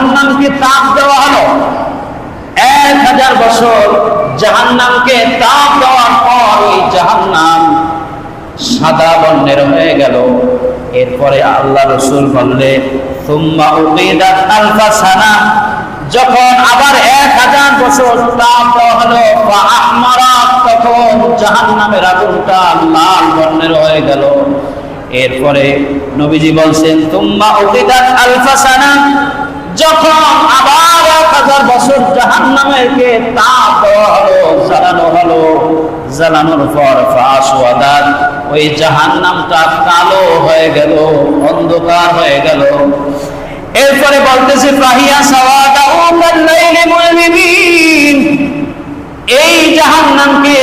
জাহান্নামকে তাপ দেওয়া হলো। এক হাজার বছর জাহান্নামকে তাপ দেওয়ার পর ওই জাহান্নাম সাদা বর্ণের হয়ে গেল। এরপরে আল্লাহ রসুল বললে তুম্মা যখন আবার এক হাজার বছর তাপ দেওয়া হলো বা আহমারা, তখন জাহান্নামের আগুনটা লাল বর্ণের হয়ে গেল। এরপরে নবীজি বলছেন তুম্মা উকিদাত আলফা সানা। যখন আবার এক হাজার বছর জাহান নামেরকে তাপ হলো, জ্বালানো হলো, জ্বালানোর পর ফাঁসওয়াদাত ওই জাহান নামটা কালো হয়ে গেল, অন্ধকার হয়ে গেল। এরপরে বলতেছে এই জাহান্নামকে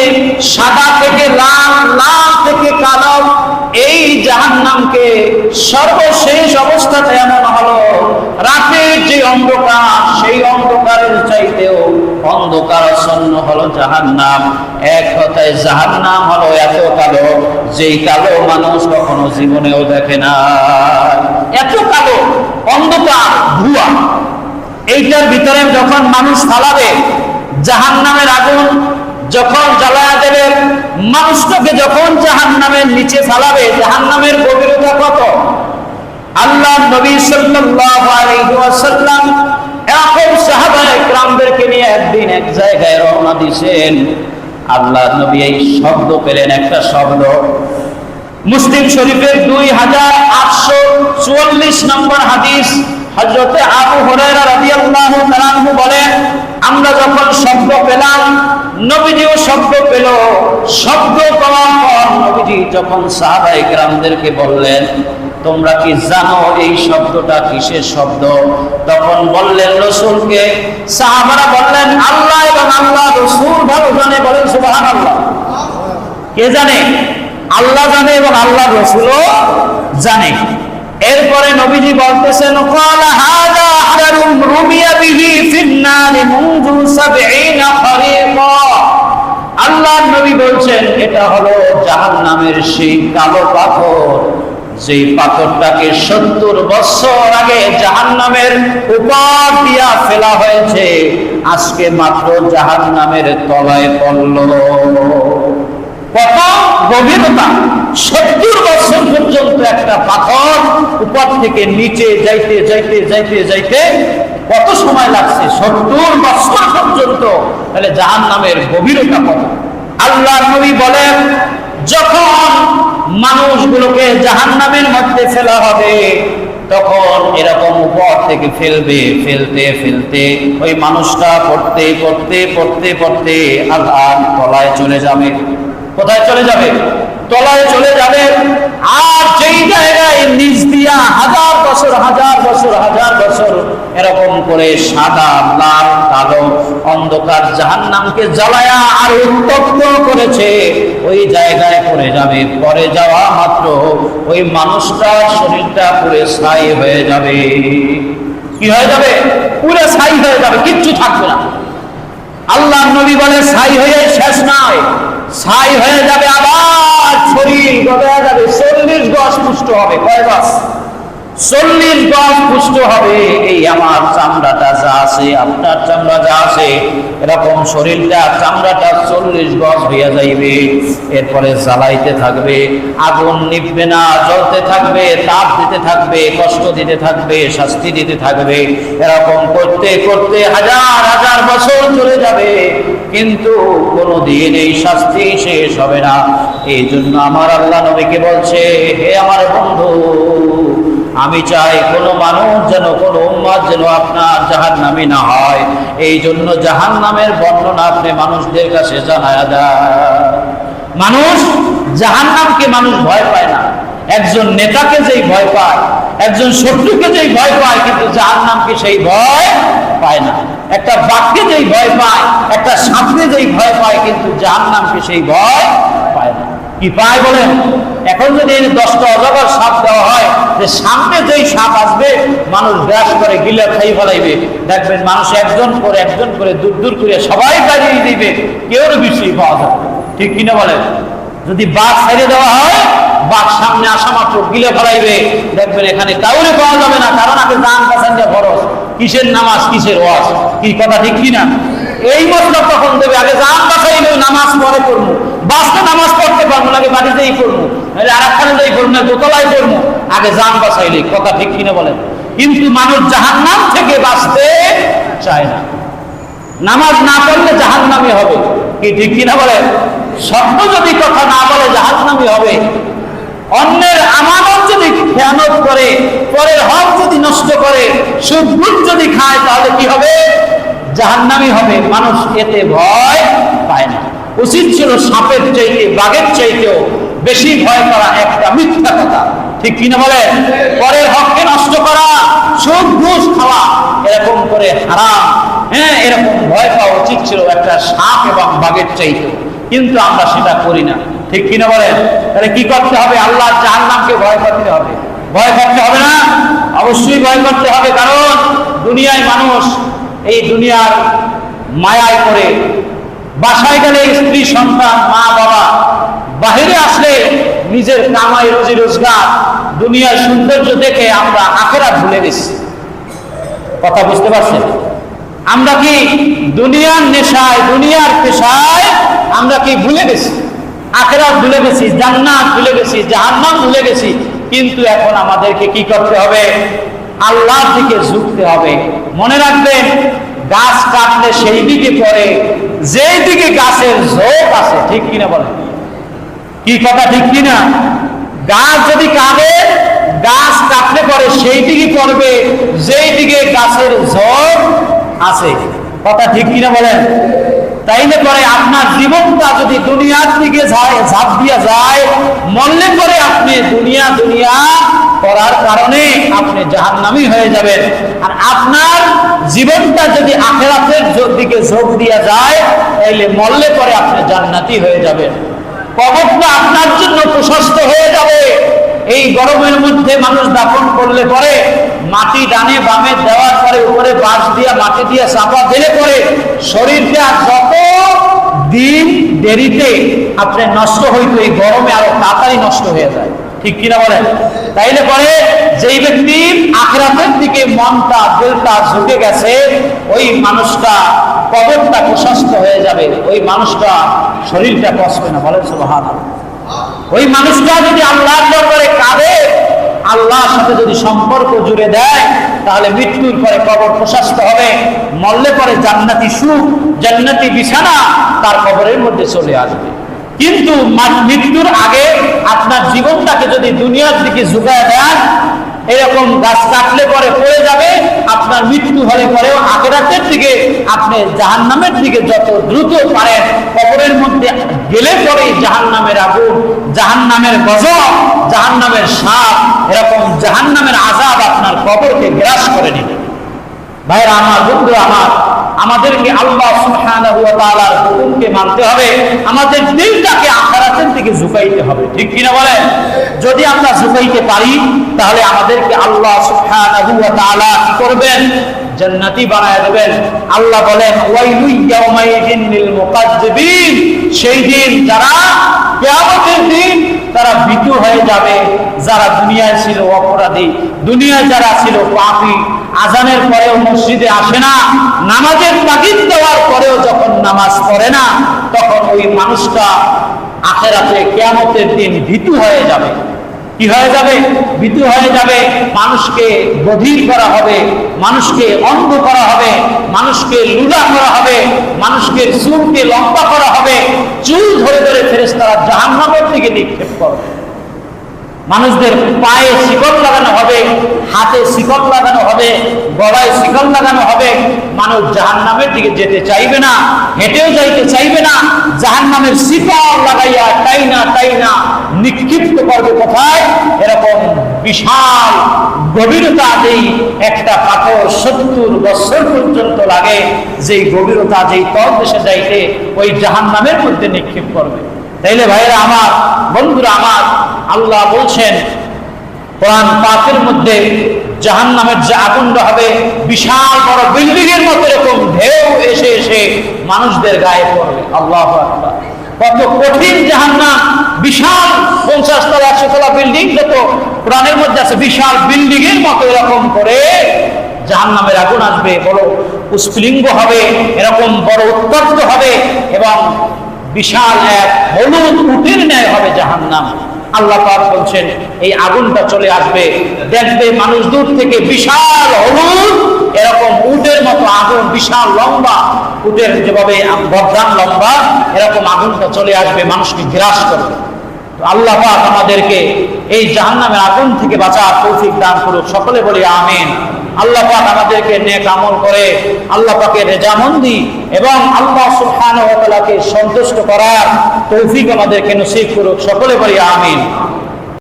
সাদা থেকে লাল লাল থেকে কালো, এই জাহান্নামকে সর্বশেষ অবস্থাতে এমন হলো। রাতের যে অন্ধকার, সেই অন্ধকারের চাইতেও অন্ধকারাচ্ছন্ন হলো জাহান্নাম। এক কথায় জাহান্নাম হলো এত কালো যেই কালো মানুষ কখনো জীবনেও দেখে না। এত কালো, অন্ধকার, ধোঁয়া। এইটার ভিতরে যখন মানুষ ফালাবে জাহান নামের আগুন যখন জ্বালায়া দেবে, মানুষটাকে যখন জাহান নামের নিচে ফালাবে জাহান নামের গভীরতা কত? আল্লাহ নবী সাল্লাম আলাইহি ওয়াসাল্লাম এরকম সাহাবায়ে নিয়ে একদিন এক জায়গায় রওনা দিয়েছেন। আল্লাহ নবী এই শব্দ পেলেন একটা শব্দ। মুসলিম শরীফের দুই হাজার আটশো চুয়াল্লিশ নম্বর হাদিস হজরতে আবু হরেরা রাদিয়াল্লাহু তাআলাহু বলেন আমরা যখন শব্দ পেলাম, নবীজিও শব্দ পেল। শব্দ পাওয়ার পর নবীজি যখন সাহাবায়ে গ্রামদেরকে বললেন তোমরা কি জানো এই শব্দটা কিসের শব্দ? তখন বললেন রসুলকে, সাহাবারা বললেন, আল্লাহ এবং আল্লাহ রসুল ভালো জানে বলেন সুবহানাল্লাহ। কে জানে? আল্লাহ জানে এবং আল্লাহ রসুলও জানে। এরপরে নবীজি বলতেছেন, ক্বালা হাজারুম রুমিয়া বিহি ফিন্নারি মুনযু 70 খরিকা। আল্লাহর নবী বলছেন, এটা হলো জাহান্নামের সেই কালো পাথর। যেই পাথরটাকে সত্তর বছর আগে জাহান্নামের উপর দিয়া ফেলা হয়েছে, আজকে মাত্র জাহান্নামের তলায় পড়ল। কত গভীরতা! সত্তর পর্যন্ত একটা পাথর উপর থেকে নিচে যাইতে যাইতে যাইতে যাইতে কত সময় লাগছে? সত্তর পর্যন্ত। তাহলে জাহান নামের গভীরতা আল্লাহ নবী বলেন যখন মানুষগুলোকে জাহান নামের মধ্যে ফেলা হবে, তখন এরকম উপর থেকে ফেলবে, ফেলতে ফেলতে ওই মানুষটা পড়তে পড়তে পড়তে পড়তে আল্লাহ তলায় চলে যাবে। কোথায় চলে যাবে? তলায় চলে যাবে। আর যেই জায়গায় নিচ দিয়া হাজার বছর হাজার বছর হাজার বছর এরকম করে সাদা, লাল, কালো অন্ধকার জাহান্নামকে জ্বালায়া আর উত্তপ্ত করেছে, ওই জায়গায় পড়ে যাবে। পরে যাওয়া মাত্র ওই মানুষটার শরীরটা পুরে ছাই হয়ে যাবে। কি হয়ে যাবে? পুরে ছাই হয়ে যাবে, কিচ্ছু থাকবে না। আল্লাহ নবী বলে, ছাই হয়ে শেষ নয়। ছাই হয়ে যাবে আবার শরীর যাবে, চল্লিশ গজ পুষ্ট হবে। কয় গজ? চল্লিশ গজ পুষ্ট হবে। এই আমার চামড়াটা যা আছে, আপনার চামড়া যা আছে, এরকম শরীরটা, চামড়াটা চল্লিশ গজ হইয়া যাইবে। এরপরে জ্বালাইতে থাকবে, আগুন নিভবে না, জ্বলতে থাকবে তাপ দিতে থাকবে, কষ্ট দিতে থাকবে, শাস্তি দিতে থাকবে। এরকম করতে করতে হাজার হাজার বছর চলে যাবে, কিন্তু কোনো দিন এই শাস্তি শেষ হবে না। এই জন্য আমার আল্লাহ নবীকে বলছে, হে আমার বন্ধু, আমি চাই কোনো মানুষ যেন, কোনো উম্মাদ যেন আপনার জাহান নামি না হয়। এই জন্য জাহান নামের বর্ণনা আপনি মানুষদের কাছে জানায়া দেয় মানুষ জাহান নামকে মানুষ ভয় পায় না। একজন নেতাকে যেই ভয় পায়, একজন শত্রুকে যেই ভয় পায়, কিন্তু জাহান নামকে সেই ভয় পায় না। একটা বাঘকে যেই ভয় পায়, একটা সাপকে যেই ভয় পায়, কিন্তু জাহান নামকে সেই ভয় পায় না। কি পায় বলেন? এখন যদি দশটা অজগর সাপ দেওয়া হয়, যে সামনে যেই সাপ আসবে, মানুষ ব্যাস করে গিলে খাই ফেলাইবে। দেখবেন মানুষ একজন করে একজন করে দূর দূর করে সবাই বাড়িয়ে দিবে, কেউ বেশি পাওয়া যাবে ঠিক কিনা বলেন? যদি বাঘ ছেড়ে দেওয়া হয় বাঘ সামনে আসা মাত্র, গিলে ফলাইবে দেখবেন এখানে কাউরে পাওয়া যাবে না, কারণ আগে জান কাছান দিয়ে খরচ কিসের নামাজ, কিসের ওয়াজ? কি কথা ঠিক কিনা এই মতলব তখন দেবে, আগে জান বাসাই নামাজ পরে পড়ব। বাসটা নামাজ পড়তে পারব না, আগে বাড়িতেই নাহলে আর একখানে যাই পড়ব না দোতলায় পড়ব। আগে জান বাসাইলে কথা ঠিক কিনা বলেন? কিন্তু মানুষ জাহান নাম থেকে বাঁচতে চায় না। নামাজ না পড়লে জাহান্নামি হবে। কি ঠিক কিনা বলে সত্য যদি কথা না বলে জাহান্নামি হবে। অন্যের আমানত যদি খেয়ানত করে, পরের হক যদি নষ্ট করে, সুদ ঘুষ যদি খায়, তাহলে কি হবে? জাহান্নামি হবে। মানুষ এতে ভয় পায় না। উচিত ছিল সাপের চাইতে, বাঘের চাইতেও বেশি ভয় করা একটা মিথ্যা কথা। ঠিক কিনা বলে পরের হককে নষ্ট করা, সুদ ঘুষ খাওয়া, এরকম করে হারাম। হ্যাঁ এরকম ভয় পাওয়া উচিত ছিল একটা সাপ এবং বাঘের চাইতে কিন্তু আমরা সেটা করি না। ঠিক কিনা বলেন? তাহলে কি করতে হবে? আল্লাহ যার নামকে ভয় করতে হবে। ভয় করতে হবে না? অবশ্যই ভয় করতে হবে, কারণ দুনিয়ায় মানুষ এই দুনিয়ার মায়ায় করে বাসায় গেলে স্ত্রী, সন্তান, মা, বাবা, বাহিরে আসলে নিজের কামাই, রোজি, রোজগার, দুনিয়ার সৌন্দর্য দেখে আমরা আখেরা ভুলে গেছি। কথা বুঝতে পারছেন? আমরা কি দুনিয়ার নেশায়, দুনিয়ার পেশায় আমরা কি ভুলে গেছি? আখেরাত ভুলে গেছি, জান্নাত ভুলে গেছি, জাহান্নাম ভুলে গেছি, কিন্তু এখন আমাদেরকে কি করতে হবে? আল্লাহর দিকে ঝুঁকতে হবে। মনে রাখবেন, গাছ কাটলে সেই দিকে পড়ে, যেই দিকে গাছের ঝোঁক আছে, ঠিক কিনা বলেন? কি কথা ঠিক কিনা? গাছ যদি কাটে, গাছ কাটলে পরে সেই দিকে পড়বে, যেই দিকে গাছের ঝড় আছে। কথা ঠিক কিনা বলেন? তাইলে পরে আপনার জীবনটা যদি দুনিয়ার দিকে যায়, ঝাঁপ দিয়া যায়, মরলে পরে আপনি দুনিয়া দুনিয়া করার কারণে আপনি জাহান্নামি হয়ে যাবেন। আর আপনার জীবনটা যদি আখেরাতের জ- দিকে ঝোঁক দিয়া যায়, তাইলে মরলে পরে আপনি জান্নাতি হয়ে যাবেন। কবরটা আপনার জন্য প্রশস্ত হয়ে যাবে। এই গরমের মধ্যে মানুষ দাফন করলে পরে মাটি ডানে বামে দেওয়ার পরে উপরে বাঁশ দিয়া, মাটি দিয়া চাপা দিলে পরে দিন দেরিতে আপনি নষ্ট হইতো, এই গরমে আরও তাড়াতাড়ি নষ্ট হয়ে যায়। ঠিক কিনা বলেন? তাইলে পরে যেই ব্যক্তির আখরাতের দিকে মনটা, দিলটা ঝুঁকে গেছে, ওই মানুষটা কবরটা প্রশস্ত হয়ে যাবে। ওই মানুষটা শরীরটা কষবে না। বলেন সুবহান ওই মানুষটা যদি আল্লাহর দরবারে কাঁদে, আল্লাহর সাথে যদি সম্পর্ক জুড়ে দেয় তাহলে মৃত্যুর পরে কবর প্রশস্ত হবে, মরলে পরে জান্নাতি সুখ, জান্নাতি বিছানা তার কবরের মধ্যে চলে আসবে। কিন্তু মৃত্যুর আগে আপনার জীবনটাকে যদি দুনিয়ার দিকে ঝুঁকায় দেন এরকম গাছ কাটলে পরে পড়ে যাবে, আপনার মৃত্যু হলে পরেও আগে দিকে আপনি জাহান্নামের দিকে যত দ্রুত পারেন, কবরের মধ্যে গেলে পরে জাহান্নামের আগুন, জাহান্নামের গজব, জাহান্নামের সাপ এরকম জাহান্নামের আজাব আপনার কবরকে গ্রাস করে নেবে। ভাইরা আমার বন্ধু আমার, আমাদেরকে আল্লাহ সুবহানাহু ওয়া তাআলার হুকুমকে মানতে হবে, আমাদের দিলটাকে আখিরাতের দিকে ঝুঁকাইতে হবে, ঠিক কিনা বলেন? যদি আমরা ঝুঁকাইতে পারি, তাহলে আমাদেরকে আল্লাহ সুবহানাহু ওয়া তাআলা কি করবেন? জান্নাতি বানায় দেবেন। আল্লাহ বলেন সেই দিন যারা কিয়ামতের দিন তারা ভীতু হয়ে যাবে। যারা দুনিয়ায় ছিল অপরাধী, দুনিয়ায় যারা ছিল পাপী, আজানের পরেও মসজিদে আসে না, নামাজের তাগিদ দেওয়ার পরেও যখন নামাজ পড়ে না, তখন ওই মানুষটা আখেরাতে কেয়ামতের দিন ভীতু হয়ে যাবে। কি হয়ে যাবে? ভীতু হয়ে যাবে। মানুষকে বধির করা হবে, মানুষকে অন্ধ করা হবে, মানুষকে লুলা করা হবে, মানুষকে চুলকে লম্বা করা হবে। চুল ধরে ধরে ফেরেস্তারা জাহান্নামের দিকে নিক্ষেপ করবে। মানুষদের পায়ে শিকল লাগানো হবে, হাতে শিকল লাগানো হবে, গলায় শিকল লাগানো হবে। মানুষ জাহান নামের দিকে যেতে চাইবে না, হেঁটেও যাইতে চাইবে না। জাহান নামের শিকল লাগাইয়া টাইনা টাইনা নিক্ষিপ্ত করবে কোথায়? এরকম বিশাল গভীরতা যেই একটা পাথর সত্তর বছর পর্যন্ত লাগে, যেই গভীরতা যেই তল দেশে যাইতে ওই জাহান নামের মধ্যে নিক্ষেপ করবে। তাইলে ভাইয়েরা আমার, বন্ধুরা আমার, আল্লাহ বলছেন, কোরআন পাকের মধ্যে জাহান নামের যে আগুনটা হবে, বিশাল বড় বিল্ডিং এর মতো এরকম ঢেউ এসে এসে মানুষদের গায়ে পড়বে। আল্লাহ কত কঠিন জাহান্নাম, বিশাল পঞ্চাশ তলা একশো তলা বিল্ডিং যত প্রাণের মধ্যে আছে, বিশাল বিল্ডিং এর মতো এরকম করে জাহান্নামের আগুন আসবে, বড় পুষ্পলিঙ্গ হবে, এরকম বড় উত্তপ্ত হবে এবং বিশাল এক হলুদ উটের ন্যায় হবে জাহান্নাম। আল্লাহ পাক বলছেন, এই আগুনটা চলে আসবে। দেখবে মানুষ দূর থেকে বিশাল হলুদ, এরকম উটের মতো আগুন, বিশাল লম্বা, উটের যেভাবে বর্ধান লম্বা, এরকম আগুনটা চলে আসবে, মানুষকে গ্রাস করবে। আল্লাহ আমাদেরকে এই জাহান্নামের আগুন থেকে বাঁচার তৌফিক দান করুক। সকলে বলি আমিন। আল্লাহ পাক আমাদেরকে নেক আমল করে, আল্লাহ পাকে রেজামন্দি এবং আল্লাহ সুবহানাহু সন্তুষ্ট করার তৌফিক আমাদেরকে নসিব করুক। সকলে বলি আমিন।